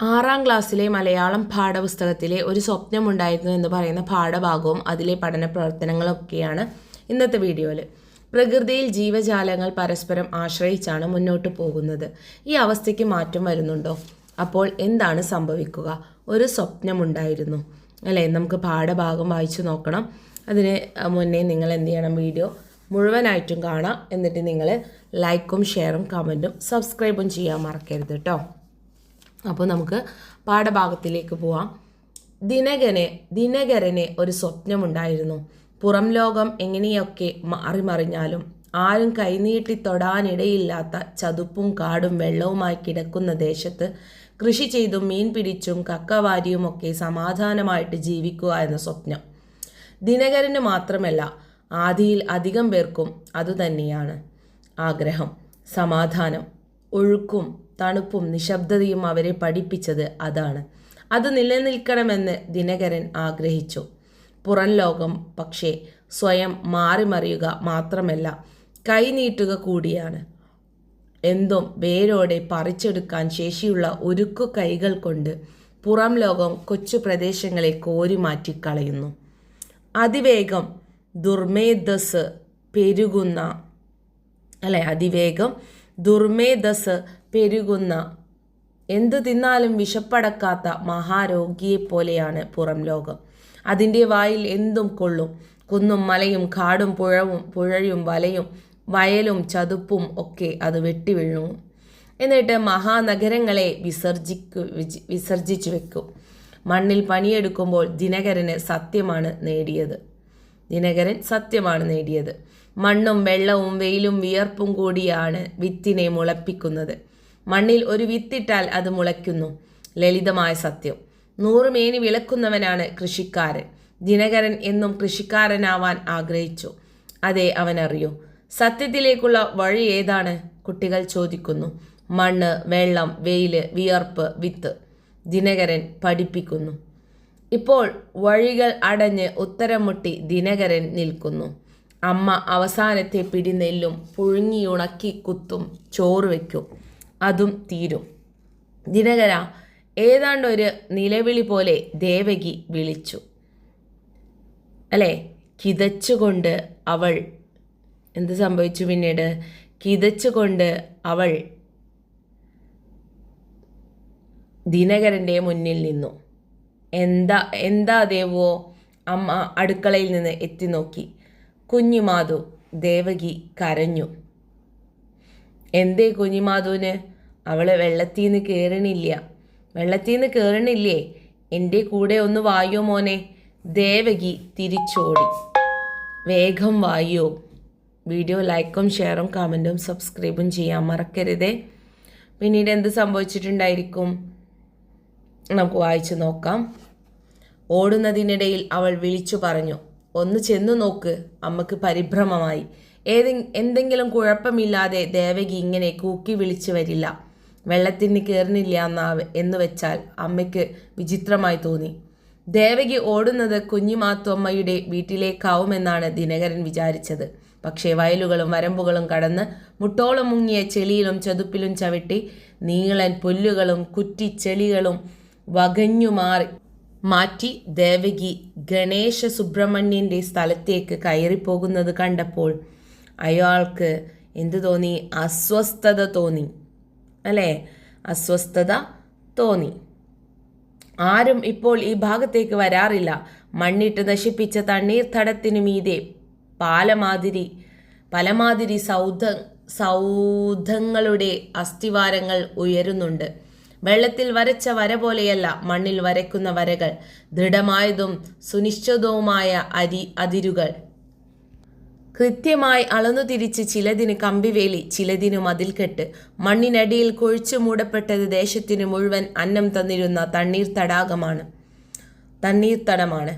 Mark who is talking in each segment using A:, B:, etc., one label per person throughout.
A: ആറാം ക്ലാസ്സിലെ മലയാളം പാഠപുസ്തകത്തിലെ ഒരു സ്വപ്നമുണ്ടായിരുന്നു എന്ന് പറയുന്ന പാഠഭാഗവും അതിലെ പഠന പ്രവർത്തനങ്ങളൊക്കെയാണ് ഇന്നത്തെ വീഡിയോയിൽ പ്രകൃതിയിൽ ജീവജാലങ്ങൾ പരസ്പരം ആശ്രയിച്ചാണ് മുന്നോട്ട് പോകുന്നത്. ഈ അവസ്ഥയ്ക്ക് മാറ്റം വരുന്നുണ്ടോ? അപ്പോൾ എന്താണ് സംഭവിക്കുക? ഒരു സ്വപ്നമുണ്ടായിരുന്നു. അല്ലേ? നമുക്ക് പാഠഭാഗം വായിച്ചു നോക്കണം. അതിന് മുന്നേ നിങ്ങൾ എന്ത് ചെയ്യണം? വീഡിയോ മുഴുവനായിട്ടും കാണാം. എന്നിട്ട് നിങ്ങൾ ലൈക്കും ഷെയറും കമന്റും സബ്സ്ക്രൈബും ചെയ്യാൻ മറക്കരുത് കേട്ടോ അപ്പോൾ നമുക്ക് പാഠഭാഗത്തിലേക്ക് പോവാം. ദിനകനെ ദിനകരന് ഒരു സ്വപ്നമുണ്ടായിരുന്നു. പുറം ലോകം എങ്ങനെയൊക്കെ മാറിമറിഞ്ഞാലും ആരും കൈനീട്ടി തൊടാനിടയില്ലാത്ത ചതുപ്പും കാടും വെള്ളവുമായി കിടക്കുന്ന ദേശത്ത് കൃഷി ചെയ്തും മീൻ പിടിച്ചും കക്കവാരിയുമൊക്കെ സമാധാനമായിട്ട് ജീവിക്കുക എന്ന സ്വപ്നം. ദിനകരന് മാത്രമല്ല ആദിയിൽ അധികം പേർക്കും അതുതന്നെയാണ് ആഗ്രഹം. സമാധാനം ഒഴുക്കും തണുപ്പും നിശബ്ദതയും അവരെ പഠിപ്പിച്ചത് അതാണ്. അത് നിലനിൽക്കണമെന്ന് ദിനകരൻ ആഗ്രഹിച്ചു. പുറം ലോകം പക്ഷേ സ്വയം മാറിമറിയുക മാത്രമല്ല കൈനീട്ടുക കൂടിയാണ്. എന്തും വേരോടെ പറിച്ചെടുക്കാൻ ശേഷിയുള്ള ഒരുക്കു കൈകൾ കൊണ്ട് പുറം ലോകം കൊച്ചു പ്രദേശങ്ങളെ കോരിമാറ്റി കളയുന്നു അതിവേഗം ദുർമേധസ് പെരുകുന്ന അല്ലെ അതിവേഗം ദുർമേധസ് പെരുകുന്ന എന്തു തിന്നാലും വിഷപ്പടക്കാത്ത മഹാരോഗിയെപ്പോലെയാണ് പുറം ലോകം. അതിന്റെ വായിൽ എന്തും കൊള്ളും. കുന്നും മലയും കാടും പുഴവും പുഴയും വലയും വയലും ചതുപ്പും ഒക്കെ അത് വെട്ടി എന്നിട്ട് മഹാനഗരങ്ങളെ വിസർജിക്കു വിസർജിച്ചു വെക്കും. മണ്ണിൽ പണിയെടുക്കുമ്പോൾ ദിനകരന് സത്യമാണ് നേടിയത്. ദിനകരൻ സത്യമാണ് നേടിയത്. മണ്ണും വെള്ളവും വെയിലും വിയർപ്പും കൂടിയാണ് വിത്തിനെ മുളപ്പിക്കുന്നത്. മണ്ണിൽ ഒരു വിത്തിട്ടാൽ അത് മുളയ്ക്കുന്നു. ലളിതമായ സത്യം. നൂറുമേനി വിളക്കുന്നവനാണ് കൃഷിക്കാരൻ. ദിനകരൻ എന്നും കൃഷിക്കാരനാവാൻ ആഗ്രഹിച്ചു. അതെ അവനറിയൂ. സത്യത്തിലേക്കുള്ള വഴി ഏതാണ്? കുട്ടികൾ ചോദിക്കുന്നു. മണ്ണ് വെള്ളം വെയിൽ വിയർപ്പ് വിത്ത്. ദിനകരൻ പഠിപ്പിക്കുന്നു. ഇപ്പോൾ വഴികൾ അടഞ്ഞ് ഉത്തരം മുട്ടി ദിനകരൻ നിൽക്കുന്നു. അമ്മ അവസാനത്തെ പിടിനെല്ലും പുഴുങ്ങിയുണക്കി കുത്തും ചോറ് വയ്ക്കും അതും തീരും. ദിനകര ഏതാണ്ട് ഒരു നിലവിളി പോലെ ദേവകി വിളിച്ചു. അല്ലേ? കിതച്ചുകൊണ്ട് അവൾ എന്ത് സംഭവിച്ചു പിന്നീട്? കിതച്ചുകൊണ്ട് അവൾ ദിനകരന്റെ മുന്നിൽ നിന്നു. എന്താ എന്താ ദേവോ അമ്മ അടുക്കളയിൽ നിന്ന് എത്തി നോക്കി. കുഞ്ഞുമാധു ദേവകി കരഞ്ഞു. എന്തേ കുഞ്ഞിമാധുവിന്? അവൾ വെള്ളത്തിൽ നിന്ന് കയറണില്ല വെള്ളത്തിൽ നിന്ന് കയറണില്ലേ എന്റെ കൂടെ ഒന്ന് വായോ മോനെ. ദേവകി തിരിച്ചോടി. വേഗം വായോ. വീഡിയോ ലൈക്കും ഷെയറും കമന്റും സബ്സ്ക്രൈബും ചെയ്യാൻ മറക്കരുതേ. പിന്നീട് എന്ത് സംഭവിച്ചിട്ടുണ്ടായിരിക്കും? നമുക്ക് വായിച്ചു നോക്കാം. ഓടുന്നതിനിടയിൽ അവൾ വിളിച്ചു പറഞ്ഞു ഒന്ന് ചെന്നു നോക്ക്. അമ്മയ്ക്ക് പരിഭ്രമമായി. ഏതെ എന്തെങ്കിലും കുഴപ്പമില്ലാതെ ദേവകി ഇങ്ങനെ കൂക്കി വിളിച്ചു വരില്ല. വെള്ളത്തിന് കയറുന്നില്ല എന്നാ വെച്ചാൽ അമ്മയ്ക്ക് വിചിത്രമായി തോന്നി. ദേവകി ഓടുന്നത് കുഞ്ഞിമാത്തുമ്മയുടെ വീട്ടിലേക്കാവുമെന്നാണ് ദിനകരൻ വിചാരിച്ചത്. പക്ഷേ വയലുകളും വരമ്പുകളും കടന്ന് മുട്ടോളം മുങ്ങിയ ചെളിയിലും ചതുപ്പിലും ചവിട്ടി നീളൻ പുല്ലുകളും കുറ്റിച്ചെളികളും വകഞ്ഞു മാറി മാറ്റി ദേവകി ഗണേശ സുബ്രഹ്മണ്യന്റെ സ്ഥലത്തേക്ക് കയറിപ്പോകുന്നത് കണ്ടപ്പോൾ അയാൾക്ക് എന്തു തോന്നി? അസ്വസ്ഥത തോന്നി. അല്ലേ? അസ്വസ്ഥത തോന്നി. ആരും ഇപ്പോൾ ഈ ഭാഗത്തേക്ക് വരാറില്ല. മണ്ണിട്ട് നശിപ്പിച്ച തണ്ണീർത്തടത്തിനു മീതെ പാലമാതിരി പലമാതിരി സൗധ സൗധങ്ങളുടെ അസ്ഥിവാരങ്ങൾ ഉയരുന്നുണ്ട്. വെള്ളത്തിൽ വരച്ച വര പോലെയല്ല മണ്ണിൽ വരയ്ക്കുന്ന വരകൾ. ദൃഢമായതും സുനിശ്ചിതവുമായ അരി അതിരുകൾ. കൃത്യമായി അളന്നു തിരിച്ച് ചിലതിന് കമ്പിവേലി ചിലതിനു മതിൽക്കെട്ട്. മണ്ണിനടിയിൽ കൊഴിച്ചു മൂടപ്പെട്ടത് ദേശത്തിന് മുഴുവൻ അന്നം തന്നിരുന്ന തണ്ണീർ തടാകമാണ്. തണ്ണീർത്തടമാണ്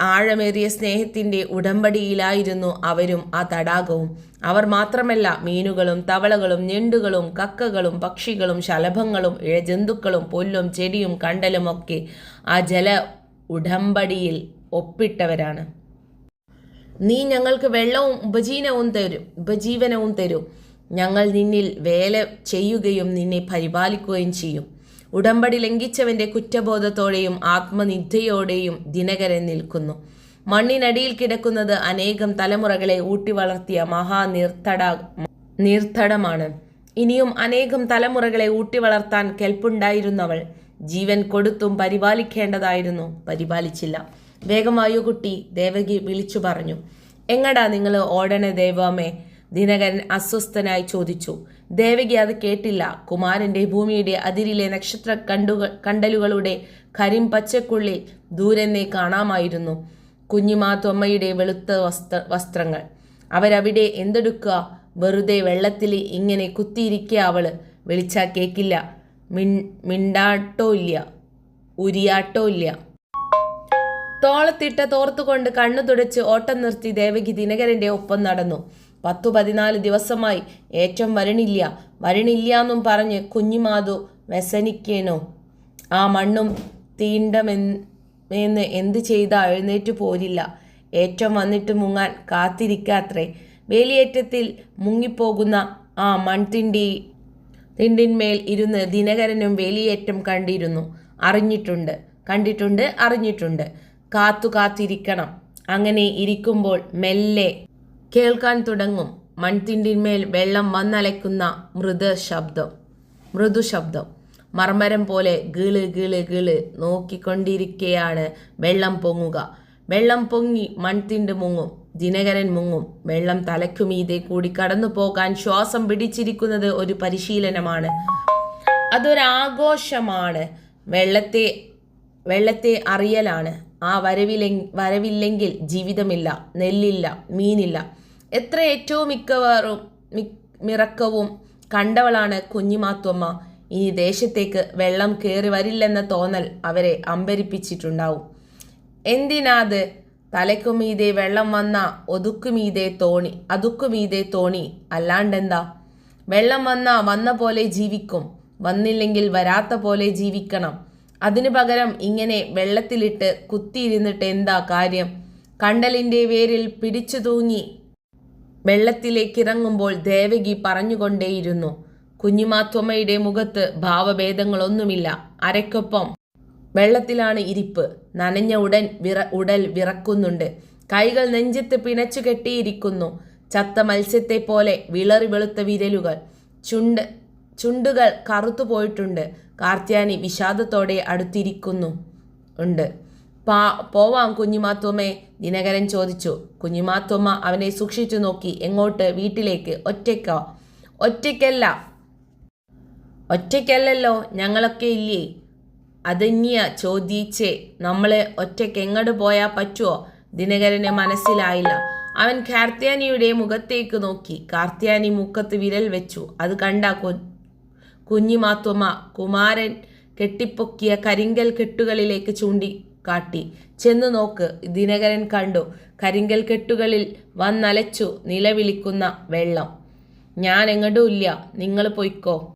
A: ആഴമേറിയ സ്നേഹത്തിന്റെ ഉടമ്പടിയിലായിരുന്നു അവരും ആ തടാകവും. അവർ മാത്രമല്ല മീനുകളും തവളകളും ഞെണ്ടുകളും കക്കകളും പക്ഷികളും ശലഭങ്ങളും ഇഴജന്തുക്കളും പൊല്ലും ചെടിയും കണ്ടലും ഒക്കെ ആ ജല ഉടമ്പടിയിൽ ഒപ്പിട്ടവരാണ്. നീ ഞങ്ങൾക്ക് വെള്ളവും ഉപജീവനവും തരും ഉപജീവനവും തരും. ഞങ്ങൾ നിന്നിൽ വേല ചെയ്യുകയും നിന്നെ പരിപാലിക്കുകയും ചെയ്യും. ഉടമ്പടി ലംഘിച്ചവന്റെ കുറ്റബോധത്തോടെയും ആത്മനിന്ദയോടെയും ദിനകരൻ നിൽക്കുന്നു. മണ്ണിനടിയിൽ കിടക്കുന്നത് അനേകം തലമുറകളെ ഊട്ടി വളർത്തിയ മഹാനിർത്തട നിർത്തടമാണ്. ഇനിയും അനേകം തലമുറകളെ ഊട്ടി വളർത്താൻ കെൽപ്പുണ്ടായിരുന്നവൾ ജീവൻ കൊടുത്തും പരിപാലിക്കേണ്ടതായിരുന്നു പരിപാലിച്ചില്ല. വേഗമായു കുട്ടി ദേവകി വിളിച്ചു പറഞ്ഞു. എങ്ങടാ നിങ്ങൾ ഓടണ ദേവാമേ? ദിനകരൻ അസ്വസ്ഥനായി ചോദിച്ചു. ദേവകി അത് കേട്ടില്ല. കുമാരന്റെ ഭൂമിയുടെ അതിരിലെ നക്ഷത്ര കണ്ടുകൾ കണ്ടലുകളുടെ കരിം പച്ചക്കുള്ളിൽ ദൂരെന്നെ കാണാമായിരുന്നു. കുഞ്ഞിമാത്തൊമ്മയുടെ വെളുത്ത വസ്ത്ര വസ്ത്രങ്ങൾ. അവരവിടെ എന്തെടുക്കുക വെറുതെ വെള്ളത്തിൽ ഇങ്ങനെ കുത്തിയിരിക്കുക അവൾ. വിളിച്ചാൽ കേക്കില്ല. മിൺ മിണ്ടാട്ടോ ഇല്ല. ഉരിയാട്ടോ ഇല്ല. തോളത്തിട്ട തോർത്തുകൊണ്ട് കണ്ണു തുടച്ച് ഓട്ടം നിർത്തി ദേവകി ദിനകരന്റെ ഒപ്പം നടന്നു. പത്തു പതിനാല് ദിവസമായി ഏറ്റം വരണില്ല. വരണില്ല എന്നും പറഞ്ഞ് കുഞ്ഞിമാതു വ്യസനിക്കേനോ. ആ മണ്ണും തീണ്ടമെന്ന് എന്ത് ചെയ്താ എഴുന്നേറ്റ് പോരില്ല. ഏറ്റം വന്നിട്ട് മുങ്ങാൻ കാത്തിരിക്കാത്രേ. വേലിയേറ്റത്തിൽ മുങ്ങിപ്പോകുന്ന ആ മൺതിണ്ടി തിണ്ടിന്മേൽ ഇരുന്ന് ദിനകരനും വേലിയേറ്റം കണ്ടിരുന്നു. അറിഞ്ഞിട്ടുണ്ട്. കണ്ടിട്ടുണ്ട് അറിഞ്ഞിട്ടുണ്ട്. കാത്തു കാത്തിരിക്കണം അങ്ങനെ ഇരിക്കുമ്പോൾ മെല്ലെ കേൾക്കാൻ തുടങ്ങും. മൺതിണ്ടിന്മേൽ വെള്ളം വന്നലയ്ക്കുന്ന മൃദ ശബ്ദം മൃദു ശബ്ദം മർമരം പോലെ ഗിൾ ഗിൾ ഗിൾ നോക്കിക്കൊണ്ടിരിക്കെയാണ് വെള്ളം പൊങ്ങുക. വെള്ളം പൊങ്ങി മൺതിണ്ട് മുങ്ങും. ദിനകരൻ മുങ്ങും. വെള്ളം തലയ്ക്കുമീതെ കൂടി കടന്നു പോകാൻ ശ്വാസം പിടിച്ചിരിക്കുന്നത് ഒരു പരിശീലനമാണ്. അതൊരാഘോഷമാണ്. വെള്ളത്തെ വെള്ളത്തെ അറിയലാണ്. ആ വരവിലെ വരവില്ലെങ്കിൽ ജീവിതമില്ല നെല്ലില്ല മീനില്ല. എത്ര ഏറ്റവും മിക്കവാറും മി- മിറക്കവും കണ്ടവളാണ് കുഞ്ഞിമാത്തുമ്മ ഇനി ദേശത്തേക്ക് വെള്ളം കയറി വരില്ലെന്ന തോന്നൽ അവരെ അമ്പരിപ്പിച്ചിട്ടുണ്ടാവും. എന്തിനാത്? തലയ്ക്കുമീതെ വെള്ളം വന്ന ഒതുക്കുമീതെ തോണി അതുക്കുമീതെ തോണി അല്ലാണ്ടെന്താ? വെള്ളം വന്ന വന്ന പോലെ ജീവിക്കും വന്നില്ലെങ്കിൽ വരാത്ത പോലെ ജീവിക്കണം. അതിനു പകരം ഇങ്ങനെ വെള്ളത്തിലിട്ട് കുത്തിയിരുന്നിട്ട് എന്താ കാര്യം? കണ്ടലിന്റെ വേരിൽ പിടിച്ചു തൂങ്ങി. വെള്ളത്തിലേക്കിറങ്ങുമ്പോൾ ദേവകി പറഞ്ഞുകൊണ്ടേയിരുന്നു കുഞ്ഞുമാത്വമ്മയുടെ മുഖത്ത് ഭാവഭേദങ്ങളൊന്നുമില്ല അരയ്ക്കൊപ്പം വെള്ളത്തിലാണ് ഇരിപ്പ്. നനഞ്ഞ ഉടൻ വിറ ഉടൽ വിറക്കുന്നുണ്ട്. കൈകൾ നെഞ്ചത്ത് പിണച്ചു കെട്ടിയിരിക്കുന്നു. ചത്ത മത്സ്യത്തെ പോലെ വിളറി വെളുത്ത വിരലുകൾ. ചുണ്ട് ചുണ്ടുകൾ കറുത്തു പോയിട്ടുണ്ട് കാർത്യാനി വിഷാദത്തോടെ അടുത്തിരിക്കുന്നു. ഉണ്ട്. പാ പോവാം കുഞ്ഞിമാത്തുമ്മേ ദിനകരൻ ചോദിച്ചു. കുഞ്ഞിമാത്തുമ്മ അവനെ സൂക്ഷിച്ചു നോക്കി എങ്ങോട്ട്? വീട്ടിലേക്ക്. ഒറ്റയ്ക്കോ? ഒറ്റയ്ക്കല്ല. ഒറ്റയ്ക്കല്ലല്ലോ. ഞങ്ങളൊക്കെ ഇല്ലേ? അതന്യ ചോദിച്ചേ. നമ്മളെ ഒറ്റയ്ക്ക് എങ്ങോട്ട് പോയാൽ പറ്റുമോ ദിനകരന് മനസ്സിലായില്ല. അവൻ കാർത്യാനിയുടെ മുഖത്തേക്ക് നോക്കി. കാർത്യാനി മുഖത്ത് വിരൽ വെച്ചു. അത് കണ്ട കുഞ്ഞിമാത്തുമ്മ കുമാരൻ കെട്ടിപ്പൊക്കിയ കരിങ്കൽ കെട്ടുകളിലേക്ക് ചൂണ്ടി കാട്ടി. ചെന്നു നോക്ക് ദിനകരൻ കണ്ടു. കരിങ്കൽ കെട്ടുകളിൽ വന്നലച്ചു നിലവിളിക്കുന്ന വെള്ളം. ഞാൻ എങ്ങോട്ടും ഇല്ല നിങ്ങൾ പൊയ്ക്കോ.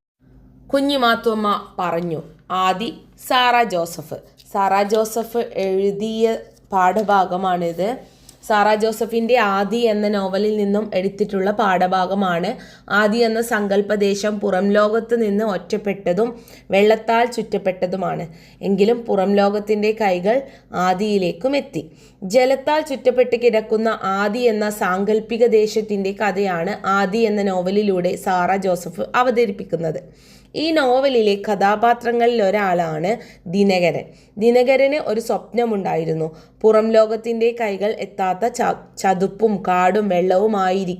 A: കുഞ്ഞിമാത്തുമ്മ പറഞ്ഞു. ആദി സാറ ജോസഫ്. സാറ ജോസഫ് എഴുതിയ പാഠഭാഗമാണിത്. സാറ ജോസഫിന്റെ ആദി എന്ന നോവലിൽ നിന്നും എടുത്തിട്ടുള്ള പാഠഭാഗമാണ്. ആദി എന്ന സങ്കല്പദേശം പുറം ലോകത്ത് നിന്ന് ഒറ്റപ്പെട്ടതും വെള്ളത്താൽ ചുറ്റപ്പെട്ടതുമാണ്. എങ്കിലും പുറം ലോകത്തിന്റെ കൈകൾ ആദിയിലേക്കും എത്തി. ജലത്താൽ ചുറ്റപ്പെട്ട് കിടക്കുന്ന ആദി എന്ന സാങ്കല്പിക ദേശത്തിന്റെ കഥയാണ് ആദി എന്ന നോവലിലൂടെ സാറ ജോസഫ് അവതരിപ്പിക്കുന്നത്. ഈ നോവലിലെ കഥാപാത്രങ്ങളിൽ ഒരാളാണ് ദിനകരൻ. ദിനകരന് ഒരു സ്വപ്നമുണ്ടായിരുന്നു. പുറം ലോകത്തിന്റെ കൈകൾ എത്താത്ത ചതുപ്പും കാടും വെള്ളവുമായിരി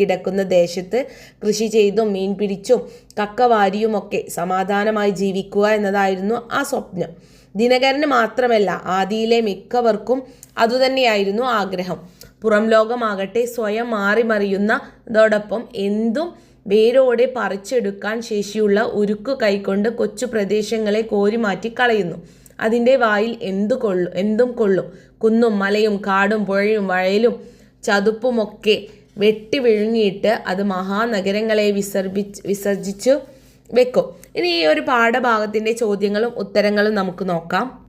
A: കിടക്കുന്ന ദേശത്ത് കൃഷി ചെയ്തും മീൻ പിടിച്ചും കക്കവാരിയുമൊക്കെ സമാധാനമായി ജീവിക്കുക എന്നതായിരുന്നു ആ സ്വപ്നം. ദിനകരന് മാത്രമല്ല ആദിയിലെ മിക്കവർക്കും അതുതന്നെയായിരുന്നു ആഗ്രഹം. പുറം ലോകമാകട്ടെ സ്വയം മാറി മറിയുന്നതോടൊപ്പം എന്തും വേരോടെ പറിച്ചെടുക്കാൻ ശേഷിയുള്ള ഉരുക്കു കൈകൊണ്ട് കൊച്ചു പ്രദേശങ്ങളെ കോരിമാറ്റി കളയുന്നു. അതിന്റെ വായിൽ എന്തു കൊള്ളും എന്തും കൊള്ളും. കുന്നും മലയും കാടും പുഴയും വഴയിലും ചതുപ്പുമൊക്കെ വെട്ടി വിഴുങ്ങിയിട്ട് അത് മഹാനഗരങ്ങളെ വിസർജിച്ച് വിസർജിച്ചു വെക്കും. ഇനി ഈ ഒരു പാഠഭാഗത്തിന്റെ ചോദ്യങ്ങളും ഉത്തരങ്ങളും നമുക്ക് നോക്കാം.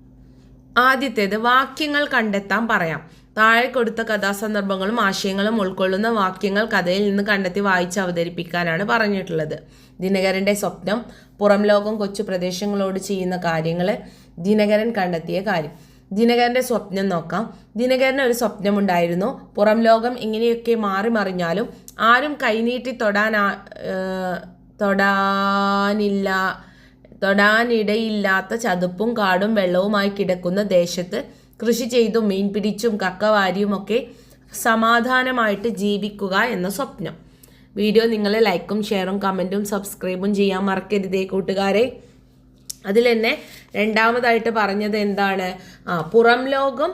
A: ആദ്യത്തേത് വാക്യങ്ങൾ കണ്ടെത്താൻ പറയാം. താഴെ കൊടുത്ത കഥാസന്ദർഭങ്ങളും ആശയങ്ങളും ഉൾക്കൊള്ളുന്ന വാക്യങ്ങൾ കഥയിൽ നിന്ന് കണ്ടെത്തി വായിച്ച് അവതരിപ്പിക്കാനാണ് പറഞ്ഞിട്ടുള്ളത്. ദിനകരന്റെ സ്വപ്നം പുറം ലോകം കൊച്ചു പ്രദേശങ്ങളോട് ചെയ്യുന്ന കാര്യങ്ങൾ ദിനകരൻ കണ്ടെത്തിയ കാര്യം. ദിനകരന്റെ സ്വപ്നം നോക്കാം. ദിനകരന് ഒരു സ്വപ്നമുണ്ടായിരുന്നു. പുറം ലോകം ഇങ്ങനെയൊക്കെ മാറി മറിഞ്ഞാലും ആരും കൈനീട്ടി തൊടാൻ തൊടാനില്ല തൊടാനിടയില്ലാത്ത ചതുപ്പും കാടും വെള്ളവുമായി കിടക്കുന്ന ദേശത്ത് കൃഷി ചെയ്തും മീൻ പിടിച്ചും കക്കവാരിയും ഒക്കെ സമാധാനമായിട്ട് ജീവിക്കുക എന്ന സ്വപ്നം. വീഡിയോ നിങ്ങൾ ലൈക്കും ഷെയറും കമന്റും സബ്സ്ക്രൈബും ചെയ്യാൻ മറക്കരുതേ കൂട്ടുകാരെ. അതിൽ തന്നെ രണ്ടാമതായിട്ട് പറഞ്ഞത് എന്താണ്? ആ പുറം ലോകം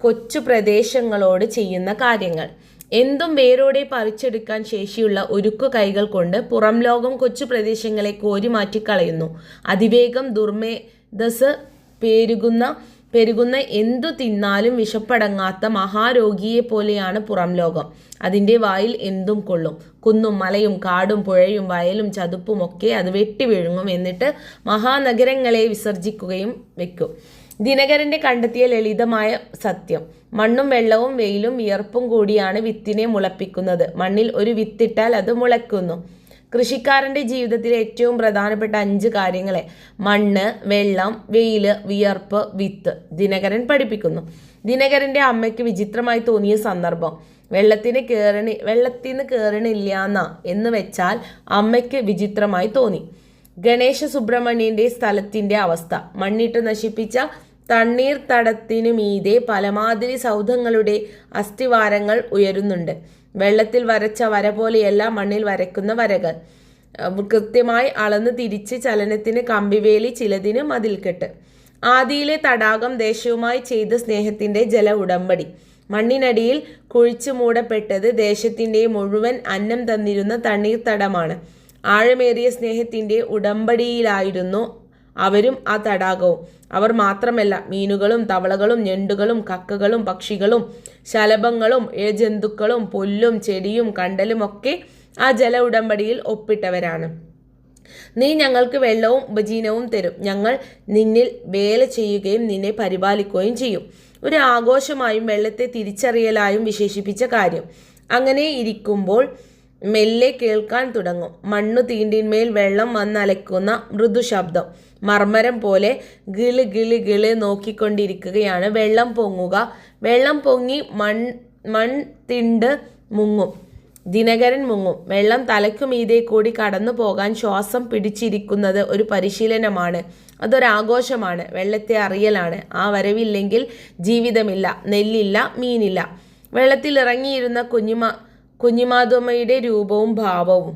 A: കൊച്ചു പ്രദേശങ്ങളോട് ചെയ്യുന്ന കാര്യങ്ങൾ. എന്തും വേരോടെ പറിച്ചെടുക്കാൻ ശേഷിയുള്ള ഒരുക്കു കൈകൾ കൊണ്ട് പുറം ലോകം കൊച്ചു പ്രദേശങ്ങളെ കോരി മാറ്റിക്കളയുന്നു അതിവേഗം ദുർമേധസ് പേരുകുന്ന പെരുകുന്ന എന്തു തിന്നാലും വിഷപ്പടങ്ങാത്ത മഹാരോഗിയെ പോലെയാണ് പുറം ലോകം. അതിന്റെ വായിൽ എന്തും കൊള്ളും. കുന്നും മലയും കാടും പുഴയും വയലും ചതുപ്പും ഒക്കെ അത് വെട്ടി വിഴുങ്ങും എന്നിട്ട് മഹാനഗരങ്ങളെ വിസർജിക്കുകയും വെക്കും. ദിനകരന്റെ കണ്ടെത്തിയ ലളിതമായ സത്യം. മണ്ണും വെള്ളവും വെയിലും വിയർപ്പും കൂടിയാണ് വിത്തിനെ മുളപ്പിക്കുന്നത്. മണ്ണിൽ ഒരു വിത്തിട്ടാൽ അത് മുളയ്ക്കുന്നു. കൃഷിക്കാരന്റെ ജീവിതത്തിലെ ഏറ്റവും പ്രധാനപ്പെട്ട അഞ്ച് കാര്യങ്ങളെ മണ്ണ് വെള്ളം വെയിൽ വിയർപ്പ് വിത്ത് ദിനകരൻ പഠിപ്പിക്കുന്നു. ദിനകരന്റെ അമ്മയ്ക്ക് വിചിത്രമായി തോന്നിയ സന്ദർഭം വെള്ളത്തിന് കയറണി വെള്ളത്തിന് കയറണില്ല എന്ന് വെച്ചാൽ അമ്മയ്ക്ക് വിചിത്രമായി തോന്നി. ഗണേശ സുബ്രഹ്മണ്യന്റെ സ്ഥലത്തിന്റെ അവസ്ഥ മണ്ണിട്ട് നശിപ്പിച്ച തണ്ണീർ തടത്തിനു മീതെ പലമാതിരി സൗധങ്ങളുടെ അസ്ഥിവാരങ്ങൾ ഉയരുന്നുണ്ട്. വെള്ളത്തിൽ വരച്ച വര പോലെയല്ല മണ്ണിൽ വരയ്ക്കുന്ന വരകൾ. കൃത്യമായി അളന്ന് തിരിച്ച് ചലനത്തിന് കമ്പിവേലി ചിലതിന് മതിൽക്കെട്ട്. ആദിയിലെ തടാകം ദേശവുമായി ചെയ്ത സ്നേഹത്തിന്റെ ജല ഉടമ്പടി. മണ്ണിനടിയിൽ കുഴിച്ചു മൂടപ്പെട്ടത് ദേശത്തിന്റെ മുഴുവൻ അന്നം തന്നിരുന്ന തണ്ണീർത്തടമാണ്. ആഴമേറിയ സ്നേഹത്തിന്റെ ഉടമ്പടിയിലായിരുന്നു അവരും ആ തടാകവും. അവർ മാത്രമല്ല മീനുകളും തവളകളും ഞണ്ടുകളും കക്കകളും പക്ഷികളും ശലഭങ്ങളും ജന്തുക്കളും പുല്ലും ചെടിയും കണ്ടലും ഒക്കെ ആ ജല ഉടമ്പടിയിൽ ഒപ്പിട്ടവരാണ്. നീ ഞങ്ങൾക്ക് വെള്ളവും ഉപജീനവും തരും. ഞങ്ങൾ നിന്നിൽ വേല ചെയ്യുകയും നിന്നെ പരിപാലിക്കുകയും ചെയ്യും. ഒരു ആഘോഷമായും വെള്ളത്തെ തിരിച്ചറിയലായും വിശേഷിപ്പിച്ച കാര്യം. അങ്ങനെ ഇരിക്കുമ്പോൾ മെല്ലെ കേൾക്കാൻ തുടങ്ങും. മണ്ണു തീണ്ടിന്മേൽ വെള്ളം വന്നലയ്ക്കുന്ന മൃദു ശബ്ദം മർമരം പോലെ ഗിൾ ഗിളി ഗിൾ നോക്കിക്കൊണ്ടിരിക്കുകയാണ്. വെള്ളം പൊങ്ങുക. വെള്ളം പൊങ്ങി മൺ തിണ്ട് മുങ്ങും. ദിനകരൻ മുങ്ങും. വെള്ളം തലക്കുമീതെ കൂടി കടന്നു പോകാൻ ശ്വാസം പിടിച്ചിരിക്കുന്നത് ഒരു പരിശീലനമാണ്. അതൊരാഘോഷമാണ്. വെള്ളത്തെ അറിയലാണ്. ആ വരവില്ലെങ്കിൽ ജീവിതമില്ല. നെല്ലില്ല മീനില്ല. വെള്ളത്തിൽ ഇറങ്ങിയിരുന്ന കുഞ്ഞുമ കുഞ്ഞിമാതുമ്മയുടെ രൂപവും ഭാവവും.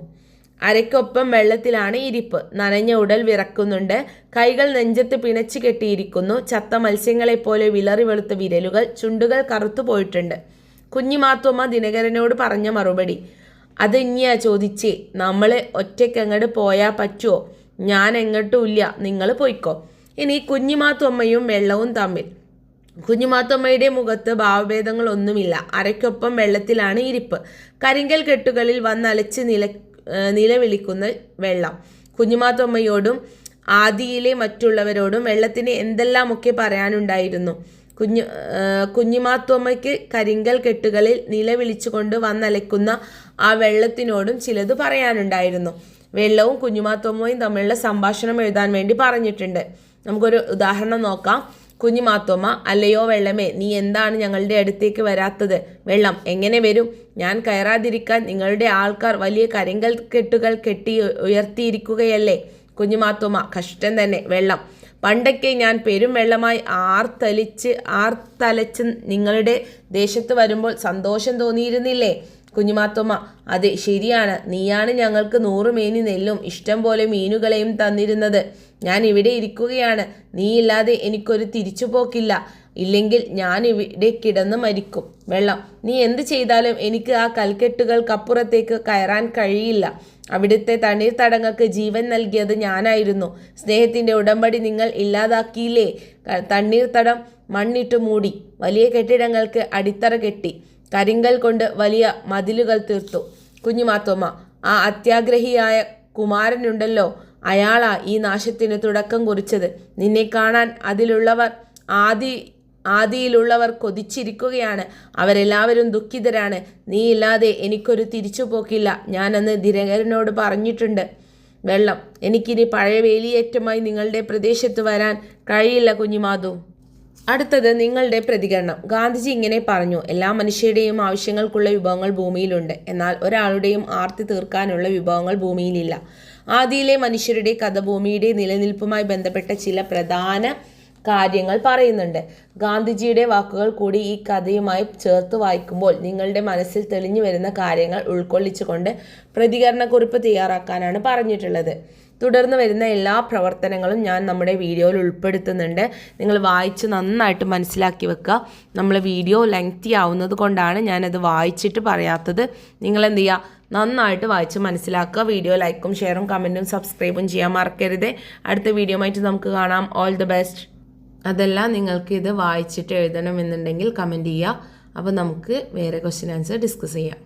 A: അരയ്ക്കൊപ്പം വെള്ളത്തിലാണ് ഇരിപ്പ്. നനഞ്ഞ ഉടൽ വിറക്കുന്നുണ്ട്. കൈകൾ നെഞ്ചത്ത് പിണച്ചു കെട്ടിയിരിക്കുന്നു. ചത്ത മത്സ്യങ്ങളെപ്പോലെ വിളറി വെളുത്ത വിരലുകൾ ചുണ്ടുകൾ കറുത്തു പോയിട്ടുണ്ട്. കുഞ്ഞിമാത്തുമ്മ ദിനകരനോട് പറഞ്ഞ മറുപടി അത് ഇനിയാ ചോദിച്ചേ നമ്മൾ ഒറ്റയ്ക്കങ്ങോട്ട് പോയാൽ പറ്റുമോ ഞാൻ എങ്ങോട്ടും ഇല്ല. നിങ്ങൾ പോയിക്കോ. ഇനി കുഞ്ഞിമാത്തുമ്മയും വെള്ളവും തമ്മിൽ കുഞ്ഞുമാത്തമ്മയുടെ മുഖത്ത് ഭാവഭേദങ്ങളൊന്നുമില്ല. അരയ്ക്കൊപ്പം വെള്ളത്തിലാണ് ഇരിപ്പ്. കരിങ്കൽ കെട്ടുകളിൽ വന്നലച്ച് നില നിലവിളിക്കുന്ന വെള്ളം. കുഞ്ഞുമാത്തമ്മയോടും ആദിയിലെ മറ്റുള്ളവരോടും വെള്ളത്തിന് എന്തെല്ലാമൊക്കെ പറയാനുണ്ടായിരുന്നു. കുഞ്ഞു കുഞ്ഞുമാത്തമ്മയ്ക്ക് കരിങ്കൽ കെട്ടുകളിൽ നിലവിളിച്ചുകൊണ്ട് വന്നലയ്ക്കുന്ന ആ വെള്ളത്തിനോടും ചിലത് പറയാനുണ്ടായിരുന്നു. വെള്ളവും കുഞ്ഞുമാത്തുമ്മയും തമ്മിലുള്ള സംഭാഷണം എഴുതാൻ വേണ്ടി പറഞ്ഞിട്ടുണ്ട്. നമുക്കൊരു ഉദാഹരണം നോക്കാം. കുഞ്ഞുമാത്തോമ്മ അല്ലയോ വെള്ളമേ നീ എന്താണ് ഞങ്ങളുടെ അടുത്തേക്ക് വരാത്തത്? വെള്ളം എങ്ങനെ വരും? ഞാൻ കയറാതിരിക്കാൻ നിങ്ങളുടെ ആൾക്കാർ വലിയ കരിങ്കൽ കെട്ടുകൾ കെട്ടി ഉയർത്തിയിരിക്കുകയല്ലേ? കുഞ്ഞുമാത്തോമ്മ കഷ്ടം തന്നെ വെള്ളം. പണ്ടൊക്കെ ഞാൻ പെരും വെള്ളമായി ആർത്തലിച്ച് ആർത്തലച്ച് നിങ്ങളുടെ ദേശത്ത് വരുമ്പോൾ സന്തോഷം തോന്നിയിരുന്നില്ലേ? കുഞ്ഞുമാത്തോമ്മ അതെ ശരിയാണ്. നീയാണ് ഞങ്ങൾക്ക് നൂറ് മേനി നെല്ലും ഇഷ്ടം പോലെ മീനുകളെയും തന്നിരുന്നത്. ഞാൻ ഇവിടെ ഇരിക്കുകയാണ്. നീ നീയില്ലാതെ എനിക്കൊരു തിരിച്ചുപോക്കില്ല. ഇല്ലെങ്കിൽ ഞാൻ ഇവിടെ കിടന്ന് മരിക്കും. വെള്ളം. നീ എന്ത് ചെയ്താലും എനിക്ക് ആ കൽക്കെട്ടുകൾക്കപ്പുറത്തേക്ക് കയറാൻ കഴിയില്ല. അവിടുത്തെ തണ്ണീർത്തടങ്ങൾക്ക് ജീവൻ നൽകിയത് ഞാനായിരുന്നു. സ്നേഹത്തിന്റെ ഉടമ്പടി നിങ്ങൾ ഇല്ലാതാക്കിയില്ലേ? തണ്ണീർത്തടം മണ്ണിട്ട് മൂടി. വലിയ കെട്ടിടങ്ങൾക്ക് അടിത്തറ കെട്ടി. കരിങ്കൽ കൊണ്ട് വലിയ മതിലുകൾ തീർത്തു. കുഞ്ഞുമാത്തോമ്മ ആ അത്യാഗ്രഹിയായ കുമാരനുണ്ടല്ലോ. അയാളാ ഈ നാശത്തിന് തുടക്കം കുറിച്ചത്. നിന്നെ കാണാൻ അതിലുള്ളവർ ആദി ആദിയിലുള്ളവർ കൊതിച്ചിരിക്കുകയാണ്. അവരെല്ലാവരും ദുഃഖിതരാണ്. നീ ഇല്ലാതെ എനിക്കൊരു തിരിച്ചുപോക്കില്ല. ഞാനന്ന് ദിനകരനോട് പറഞ്ഞിട്ടുണ്ട്. വെള്ളം എനിക്കിനി പഴയ വേലിയേറ്റമായി നിങ്ങളുടെ പ്രദേശത്ത് വരാൻ കഴിയില്ല കുഞ്ഞിമാധു. അടുത്തത് നിങ്ങളുടെ പ്രതികരണം. ഗാന്ധിജി ഇങ്ങനെ പറഞ്ഞു എല്ലാ മനുഷ്യരുടെയും ആവശ്യങ്ങൾക്കുള്ള വിഭവങ്ങൾ ഭൂമിയിലുണ്ട്. എന്നാൽ ഒരാളുടെയും ആർത്തി തീർക്കാനുള്ള വിഭവങ്ങൾ ഭൂമിയിലില്ല. ആദിയിലെ മനുഷ്യരുടെ കഥ ഭൂമിയുടെ നിലനിൽപ്പുമായി ബന്ധപ്പെട്ട ചില പ്രധാന കാര്യങ്ങൾ പറയുന്നുണ്ട്. ഗാന്ധിജിയുടെ വാക്കുകൾ കൂടി ഈ കഥയുമായി ചേർത്ത് വായിക്കുമ്പോൾ നിങ്ങളുടെ മനസ്സിൽ തെളിഞ്ഞു വരുന്ന കാര്യങ്ങൾ ഉൾക്കൊള്ളിച്ചുകൊണ്ട് പ്രതികരണക്കുറിപ്പ് തയ്യാറാക്കാനാണ് പറഞ്ഞിട്ടുള്ളത്. തുടർന്ന് വരുന്ന എല്ലാ പ്രവർത്തനങ്ങളും ഞാൻ നമ്മുടെ വീഡിയോയിൽ ഉൾപ്പെടുത്തുന്നുണ്ട്. നിങ്ങൾ വായിച്ച് നന്നായിട്ട് മനസ്സിലാക്കി വെക്കുക. നമ്മൾ വീഡിയോ ലെങ്തി ആവുന്നത് കൊണ്ടാണ് ഞാനത് വായിച്ചിട്ട് പറയാത്തത്. നിങ്ങൾ എന്ത് ചെയ്യുക? നന്നായിട്ട് വായിച്ച് മനസ്സിലാക്കുക. വീഡിയോ ലൈക്കും ഷെയറും കമന്റും സബ്സ്ക്രൈബും ചെയ്യാൻ മറക്കരുത്. അടുത്ത വീഡിയോ ആയിട്ട് നമുക്ക് കാണാം. ഓൾ ദി ബെസ്റ്റ് അതെല്ലാം നിങ്ങൾക്ക് ഇത് വായിച്ചിട്ട് എഴുതണമെന്നുണ്ടെങ്കിൽ കമന്റ് ചെയ്യുക. അപ്പോൾ നമുക്ക് വേറെ ക്വസ്റ്റ്യൻ ആൻസർ ഡിസ്കസ് ചെയ്യാം.